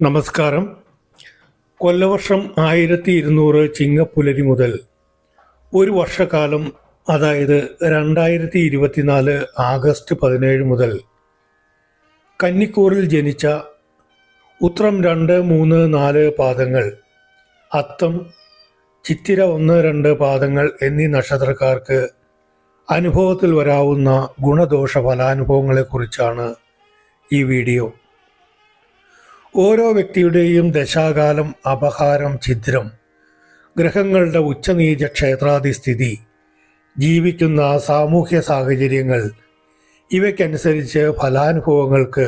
നമസ്കാരം. കൊല്ലവർഷം ആയിരത്തി ഇരുന്നൂറ് ചിങ്ങപ്പുലരി മുതൽ ഒരു വർഷക്കാലം അതായത് രണ്ടായിരത്തി ഇരുപത്തിനാല് ആഗസ്റ്റ് പതിനേഴ് മുതൽ കന്നിക്കൂറിൽ ജനിച്ച ഉത്രം രണ്ട് മൂന്ന് നാല് പാദങ്ങൾ അത്തം ചിത്തിര ഒന്ന് രണ്ട് പാദങ്ങൾ എന്നീ നക്ഷത്രക്കാർക്ക് അനുഭവത്തിൽ വരാവുന്ന ഗുണദോഷ ഫലാനുഭവങ്ങളെക്കുറിച്ചാണ് ഈ വീഡിയോ. ഓരോ വ്യക്തിയുടെയും ദശാകാലം അപഹാരം ഛിദ്രം ഗ്രഹങ്ങളുടെ ഉച്ചനീച ക്ഷേത്രാധിസ്ഥിതി ജീവിക്കുന്ന സാമൂഹ്യ സാഹചര്യങ്ങൾ ഇവയ്ക്കനുസരിച്ച് ഫലാനുഭവങ്ങൾക്ക്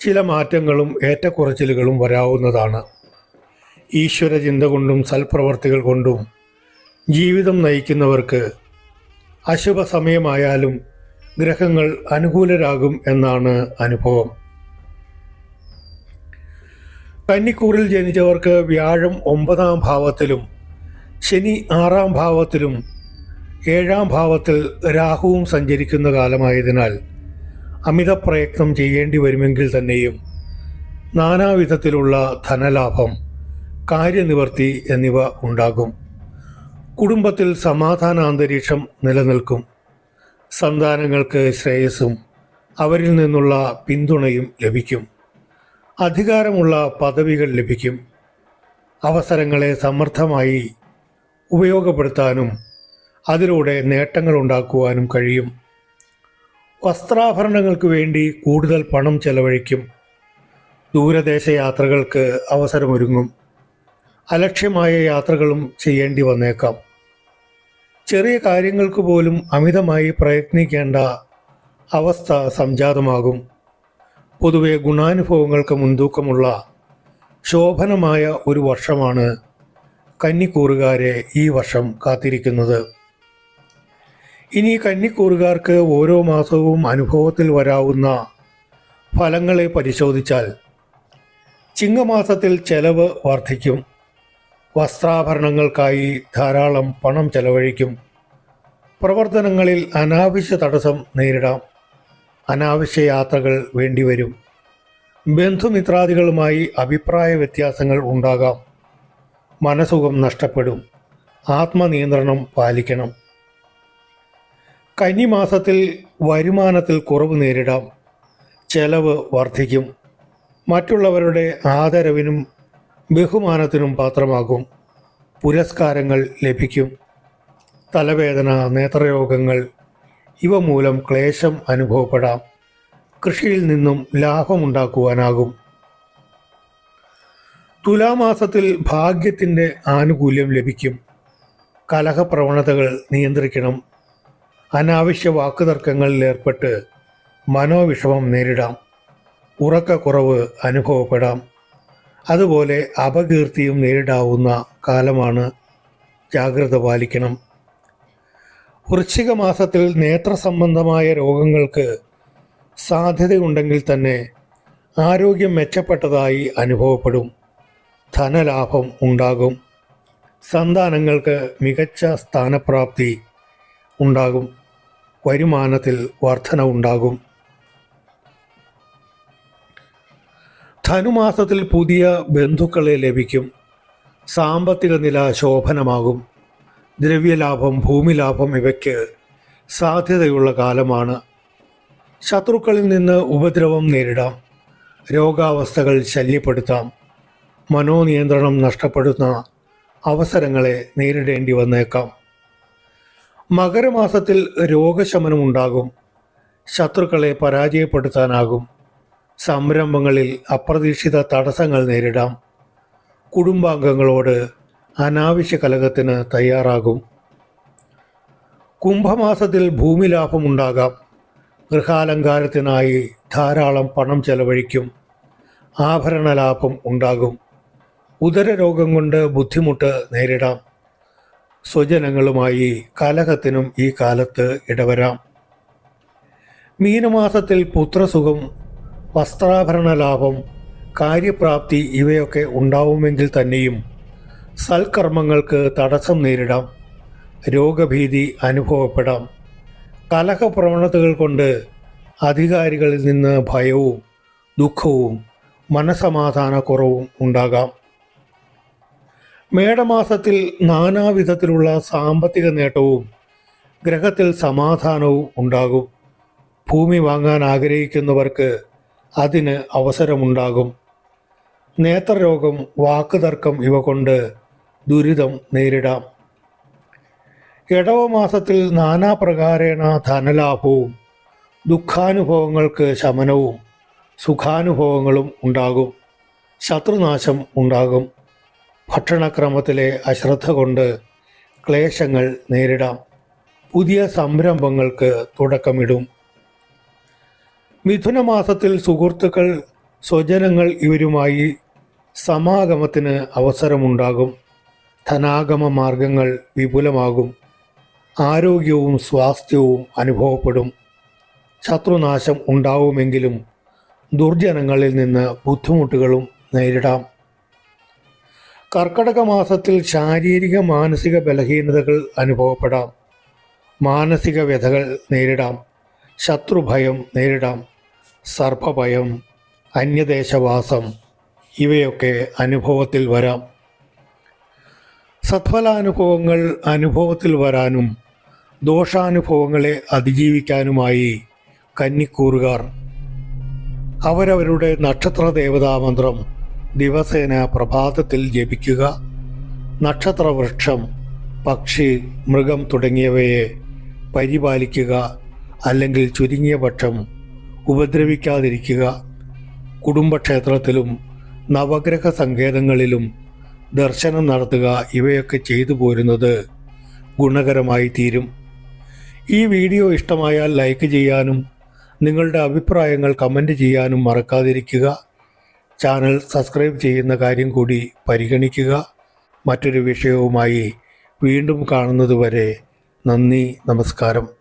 ചില മാറ്റങ്ങളും ഏറ്റക്കുറച്ചിലുകളും വരാവുന്നതാണ്. ഈശ്വര ചിന്ത കൊണ്ടും സൽപ്രവർത്തികൾ കൊണ്ടും ജീവിതം നയിക്കുന്നവർക്ക് അശുഭ സമയമായാലും ഗ്രഹങ്ങൾ അനുകൂലരാകും എന്നാണ് അനുഭവം. കന്നിക്കൂറിൽ ജനിച്ചവർക്ക് വ്യാഴം ഒമ്പതാം ഭാവത്തിലും ശനി ആറാം ഭാവത്തിലും ഏഴാം ഭാവത്തിൽ രാഹുവും സഞ്ചരിക്കുന്ന കാലമായതിനാൽ അമിത പ്രയത്നം ചെയ്യേണ്ടി വരുമെങ്കിൽ തന്നെയും നാനാവിധത്തിലുള്ള ധനലാഭം കാര്യനിവർത്തി എന്നിവ ഉണ്ടാകും. കുടുംബത്തിൽ സമാധാന അന്തരീക്ഷം നിലനിൽക്കും. സന്താനങ്ങൾക്ക് ശ്രേയസ്സും അവരിൽ നിന്നുള്ള പിന്തുണയും ലഭിക്കും. അധികാരമുള്ള പദവികൾ ലഭിക്കും. അവസരങ്ങളെ സമർത്ഥമായി ഉപയോഗപ്പെടുത്താനും അതിലൂടെ നേട്ടങ്ങൾ ഉണ്ടാക്കുവാനും കഴിയും. വസ്ത്രാഭരണങ്ങൾക്ക് വേണ്ടി കൂടുതൽ പണം ചെലവഴിക്കും. ദൂരദേശ യാത്രകൾക്ക് അവസരമൊരുങ്ങും. അലക്ഷ്യമായ യാത്രകളും ചെയ്യേണ്ടി വന്നേക്കാം. ചെറിയ കാര്യങ്ങൾക്ക് പോലും അമിതമായി പ്രയത്നിക്കേണ്ട അവസ്ഥ സംജാതമാകും. പൊതുവെ ഗുണാനുഭവങ്ങൾക്ക് മുൻതൂക്കമുള്ള ശോഭനമായ ഒരു വർഷമാണ് കന്നിക്കൂറുകാരെ ഈ വർഷം കാത്തിരിക്കുന്നത്. ഇനി കന്നിക്കൂറുകാർക്ക് ഓരോ മാസവും അനുഭവത്തിൽ വരാവുന്ന ഫലങ്ങളെ പരിശോധിച്ചാൽ ചിങ്ങമാസത്തിൽ ചെലവ് വർദ്ധിക്കും. വസ്ത്രാഭരണങ്ങൾക്കായി ധാരാളം പണം ചെലവഴിക്കും. പ്രവർത്തനങ്ങളിൽ അനാവശ്യ തടസ്സം നേരിടാം. അനാവശ്യ യാത്രകൾ വേണ്ടിവരും ബന്ധുമിത്രാദികളുമായി അഭിപ്രായ വ്യത്യാസങ്ങൾ ഉണ്ടാകാം. മനസുഖം നഷ്ടപ്പെടും. ആത്മനിയന്ത്രണം പാലിക്കണം. കന്നിമാസത്തിൽ വരുമാനത്തിൽ കുറവ് നേരിടാം. ചെലവ് വർദ്ധിക്കും. മറ്റുള്ളവരുടെ ആദരവിനും ബഹുമാനത്തിനും പാത്രമാകും. പുരസ്കാരങ്ങൾ ലഭിക്കും. തലവേദന നേത്രരോഗങ്ങൾ ഇവ മൂലം ക്ലേശം അനുഭവപ്പെടാം. കൃഷിയിൽ നിന്നും ലാഭമുണ്ടാക്കുവാനാകും. തുലാമാസത്തിൽ ഭാഗ്യത്തിന്റെ ആനുകൂല്യം ലഭിക്കും. കലഹപ്രവണതകൾ നിയന്ത്രിക്കണം. അനാവശ്യ വാക്കുതർക്കങ്ങളിൽ ഏർപ്പെട്ട് മനോവിഷമം നേരിടാം. ഉറക്കക്കുറവ് അനുഭവപ്പെടാം. അതുപോലെ അപകീർത്തിയും നേരിടാവുന്ന കാലമാണ് ജാഗ്രത പാലിക്കണം. വൃശ്ചിക മാസത്തിൽ നേത്ര സംബന്ധമായ രോഗങ്ങൾക്ക് സാധ്യതയുണ്ടെങ്കിൽ തന്നെ ആരോഗ്യം മെച്ചപ്പെട്ടതായി അനുഭവപ്പെടും. ധനലാഭം ഉണ്ടാകും. സന്താനങ്ങൾക്ക് മികച്ച സ്ഥാനപ്രാപ്തി ഉണ്ടാകും. വരുമാനത്തിൽ വർധന ഉണ്ടാകും. ധനുമാസത്തിൽ പുതിയ ബന്ധുക്കളെ ലഭിക്കും. സാമ്പത്തിക നില ശോഭനമാകും. ദ്രവ്യലാഭം ഭൂമിലാഭം ഇവയ്ക്ക് സാധ്യതയുള്ള കാലമാണ്. ശത്രുക്കളിൽ നിന്ന് ഉപദ്രവം നേരിടാം രോഗാവസ്ഥകൾ ശല്യപ്പെടുത്താം മനോനിയന്ത്രണം നഷ്ടപ്പെടുന്ന അവസരങ്ങളെ നേരിടേണ്ടി വന്നേക്കാം. മകരമാസത്തിൽ രോഗശമനമുണ്ടാകും ശത്രുക്കളെ പരാജയപ്പെടുത്താനാകും സംരംഭങ്ങളിൽ അപ്രതീക്ഷിത തടസ്സങ്ങൾ നേരിടാം. കുടുംബാംഗങ്ങളോട് അനാവശ്യ കലഹത്തിന് തയ്യാറാകും. കുംഭമാസത്തിൽ ഭൂമി ലാഭമുണ്ടാകാം ഗൃഹാലങ്കാരത്തിനായി ധാരാളം പണം ചെലവഴിക്കും. ആഭരണ ലാഭം ഉണ്ടാകും. ഉദരരോഗം കൊണ്ട് ബുദ്ധിമുട്ട് നേരിടാം. സ്വജനങ്ങളുമായി കലഹത്തിനും ഈ കാലത്ത് ഇടവരാം. മീനമാസത്തിൽ പുത്രസുഖം വസ്ത്രാഭരണ ലാഭം കാര്യപ്രാപ്തി ഇവയൊക്കെ ഉണ്ടാവുമെങ്കിൽ തന്നെയും സൽക്കർമ്മങ്ങൾക്ക് തടസ്സം നേരിടാം രോഗഭീതി അനുഭവപ്പെടാം. കലഹ പ്രവണതകൾ കൊണ്ട് അധികാരികളിൽ നിന്ന് ഭയവും ദുഃഖവും മനസമാധാനക്കുറവും ഉണ്ടാകാം. മേടമാസത്തിൽ നാനാവിധത്തിലുള്ള സാമ്പത്തിക നേട്ടവും ഗ്രഹത്തിൽ സമാധാനവും ഉണ്ടാകും. ഭൂമി വാങ്ങാൻ ആഗ്രഹിക്കുന്നവർക്ക് അതിന് അവസരമുണ്ടാകും. നേത്രരോഗം വാക്കുതർക്കം ഇവ കൊണ്ട് ദുരിതം നേരിടാം. ഇടവമാസത്തിൽ നാനാപ്രകാരേണ ധനലാഭവും ദുഃഖാനുഭവങ്ങൾക്ക് ശമനവും സുഖാനുഭവങ്ങളും ഉണ്ടാകും. ശത്രുനാശം ഉണ്ടാകും. ഭക്ഷണക്രമത്തിലെ അശ്രദ്ധ കൊണ്ട് ക്ലേശങ്ങൾ നേരിടാം. പുതിയ സംരംഭങ്ങൾക്ക് തുടക്കമിടും. മിഥുനമാസത്തിൽ സുഹൃത്തുക്കൾ സ്വജനങ്ങൾ ഇവരുമായി സമാഗമത്തിന് അവസരമുണ്ടാകും. ധനാഗമ മാർഗങ്ങൾ വിപുലമാകും. ആരോഗ്യവും സ്വാസ്ഥ്യവും അനുഭവപ്പെടും. ശത്രുനാശം ഉണ്ടാവുമെങ്കിലും ദുർജനങ്ങളിൽ നിന്ന് ബുദ്ധിമുട്ടുകളും നേരിടാം. കർക്കടക മാസത്തിൽ ശാരീരിക മാനസിക ബലഹീനതകൾ അനുഭവപ്പെടാം. മാനസിക വ്യഥകൾ നേരിടാം. ശത്രുഭയം നേരിടാം. സർപ്പഭയം അന്യദേശവാസം ഇവയൊക്കെ അനുഭവത്തിൽ വരാം. സത്ഫലാനുഭവങ്ങൾ അനുഭവത്തിൽ വരാനും ദോഷാനുഭവങ്ങളെ അതിജീവിക്കാനുമായി കന്നിക്കൂറുകാർ. അവരവരുടെ നക്ഷത്ര ദേവതാ മന്ത്രം ദിവസേന പ്രഭാതത്തിൽ ജപിക്കുക. നക്ഷത്രവൃക്ഷം പക്ഷി മൃഗം തുടങ്ങിയവയെ പരിപാലിക്കുക അല്ലെങ്കിൽ ചുരുങ്ങിയ പക്ഷം ഉപദ്രവിക്കാതിരിക്കുക. കുടുംബക്ഷേത്രത്തിലും നവഗ്രഹ സങ്കേതങ്ങളിലും ദർശനം നടത്തുക ഇവയൊക്കെ ചെയ്തു പോരുന്നത് ഗുണകരമായി തീരും. ഈ വീഡിയോ ഇഷ്ടമായാൽ ലൈക്ക് ചെയ്യാനും നിങ്ങളുടെ അഭിപ്രായങ്ങൾ കമന്റ് ചെയ്യാനും മറക്കാതിരിക്കുക. ചാനൽ സബ്സ്ക്രൈബ് ചെയ്യുന്ന കാര്യം കൂടി പരിഗണിക്കുക. മറ്റൊരു വിഷയവുമായി വീണ്ടും കാണുന്നതുവരെ നന്ദി നമസ്കാരം.